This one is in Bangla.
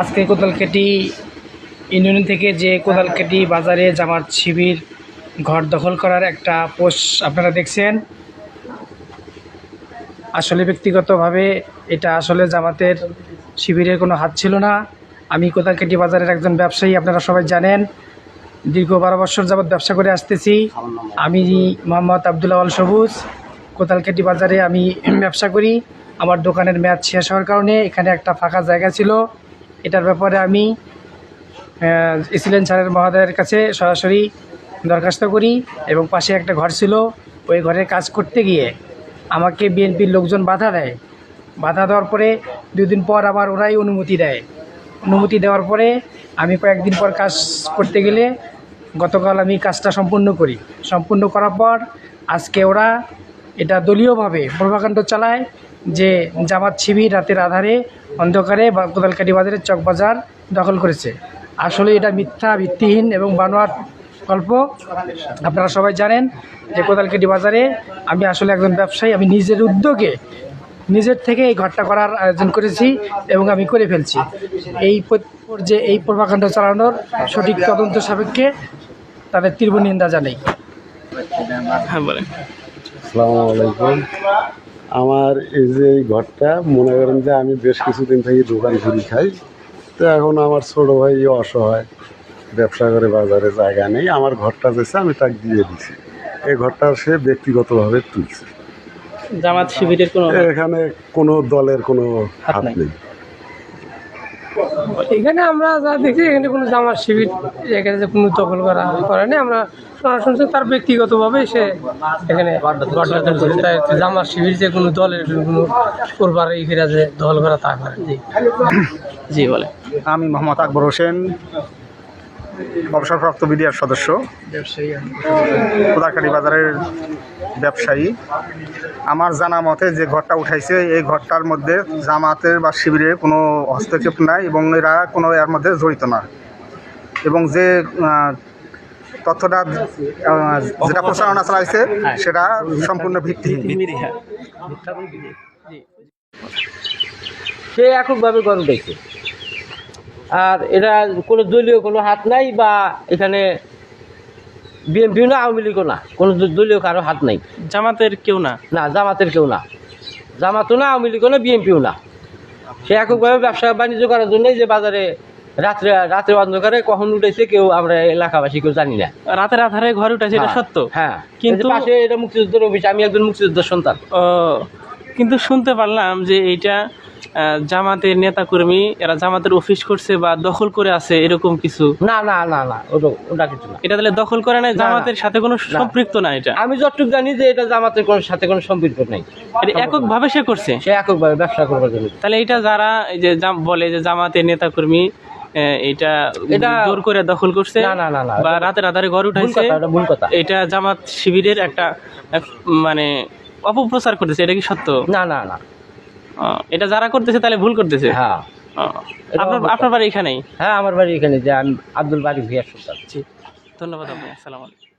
আজকে কোদালকেটি ইউনিয়ন থেকে যে কোদালকেটি বাজারে জামাত শিবির ঘর দখল করার একটা পোস্ট আপনারা দেখছেন। আসলে ব্যক্তিগতভাবে এটা আসলে জামাতের শিবিরের কোনো হাত ছিল না। আমি কোদালকেটি বাজারের একজন ব্যবসায়ী, আপনারা সবাই জানেন। দীর্ঘ বারো বছর যাবৎ ব্যবসা করে আসতেছি। আমি মোহাম্মদ আল সবুজ। কোদালকেটি বাজারে আমি ব্যবসা করি। আমার দোকানের মেয়াদ শেষ হওয়ার কারণে এখানে একটা ফাঁকা জায়গা ছিল। এটার ব্যাপারে আমি ইসিলেন স্যারের মহোদয়ের কাছে সরাসরি দরখাস্ত করি এবং পাশে একটা ঘর ছিল, ওই ঘরে কাজ করতে গিয়ে আমাকে বিএনপির লোকজন বাধা দেয়। বাধা দেওয়ার পরে দুদিন পর আবার ওরাই অনুমতি দেয়। অনুমতি দেওয়ার পরে আমি কয়েকদিন পর কাজ করতে গেলে গতকাল আমি কাজটা সম্পূর্ণ করি। সম্পূর্ণ করার পর আজকে ওরা এটা দলীয়ভাবে প্রভাকাণ্ড চালায় যে জামাত শিবির রাতের আধারে অন্ধকারে বা কোদালকাটি বাজারের চকবাজার দখল করেছে। আসলে এটা মিথ্যা ভিত্তিহীন এবং বানোয়ার গল্প। আপনারা সবাই জানেন যে কোদালকাটি বাজারে আমি আসলে একজন ব্যবসায়ী আমি নিজের উদ্যোগে নিজের থেকে এই ঘরটা করার আয়োজন করেছি এবং আমি করে ফেলছি। এই যে এই প্রভাকাণ্ড চালানোর সঠিক তদন্ত সাপেক্ষে তাদের তীব্র নিন্দা জানাই। হ্যাঁ বলে আসসালামু আলাইকুম। আমার এই যে এই ঘরটা মনে করেন যে আমি বেশ কিছুদিন থেকে দোকান ঘুরি খাই। তো এখন আমার ছোট ভাই অসহায় ব্যবসা করে বাজারে জায়গা নেই। আমার ঘরটা যেছে আমি তাকে দিয়ে দিছি। এই ঘরটা সে ব্যক্তিগতভাবে তুলছে। জামাত শিবিরের কোনো এখানে কোনো দলের কোনো হাত নাই। এখানে আমরা যা দেখছি এখানে কোনো জামার শিবির এখানে যে কোনো দখল করা করেনি আমরা শোনা শুনছি তার ব্যক্তিগতভাবে সে এখানে জামার শিবির যে কোনো দলের কোনো করবার এখানে যে দখল করা তা করে জি জি বলে আমি মোহাম্মদ আকবর হোসেন অবসরপ্রাপ্ত বিডিআর সদস্য কোদাকাটি বাজারের ব্যবসায়ী। আমার জানা মতে যে ঘরটা উঠাইছে এই ঘরটার মধ্যে জামাতের বা শিবিরের কোনো হস্তক্ষেপ নাই এবং এরা কোনো এর মধ্যে জড়িত না। এবং যে তথ্যটা যেটা প্রচারণা চালাইছে সেটা সম্পূর্ণ ভিত্তিহীন। সে এককভাবে গরু উঠেছে। আর এটা কোনো দলীয় কোনো হাত নাই বা এখানে বিএনপিও না আওয়ামী লীগও না। কোনো দলীয় কারও হাত নাই। জামাতের কেউ না? না জামাতের কেউ না। জামাতও না আওয়ামী লীগও না বিএনপিও না। সে এককভাবে ব্যবসা বাণিজ্য করার জন্যই যে বাজারে রাত্রে রাত্রে অন্ধকারে কখন উঠেছে কেউ আমরা এলাকাবাসী কেউ জানি না। রাতের আধারে ঘর উঠেছে এটা হ্যাঁ, সত্য। হ্যাঁ। কিন্তু- পাশে এটা মুক্তিযুদ্ধের অফিস আমি একজন মুক্তিযুদ্ধের সন্তান। ও, কিন্তু শুনতে পারলাম যে এইটা জামাতের নেতাকর্মী এরা জামাতের অফিস করছে বা দখল করে আছে এরকম কিছু? না না না না ওটা কিছু না। এটা তাহলে দখল করে নাই না। জামাতের সাথে কোনো সম্পৃক্ত না এটা? আমি যতটুকু জানি যে এটা জামাতের কোনো সাথে কোনো সম্পর্ক নেই। এটা এককভাবে সে করছে? সে এককভাবে ব্যবসা করবার জন্য। তাহলে এটা যারা এই যে জাম- বলে যে জামাতের নেতাকর্মী এটা এটা- জোর করে দখল করছে না, না, না। বা রাতের আধারে ঘর উঠাইছে কথা ভুল কথা। এটা জামাত শিবিরের একটা মানে অপপ্রচার করতেছে এটা কি সত্য? না না না। এটা যারা করতেছে তাহলে ভুল করতেছে? হ্যাঁ। আপনার আপনার বাড়ি এখানেই? হ্যাঁ আমার বাড়ি এখানে যে আমি আব্দুল বাড়ি ভিয়া সুলতান। ধন্যবাদ আপনি আসসালামু আলাইকুম।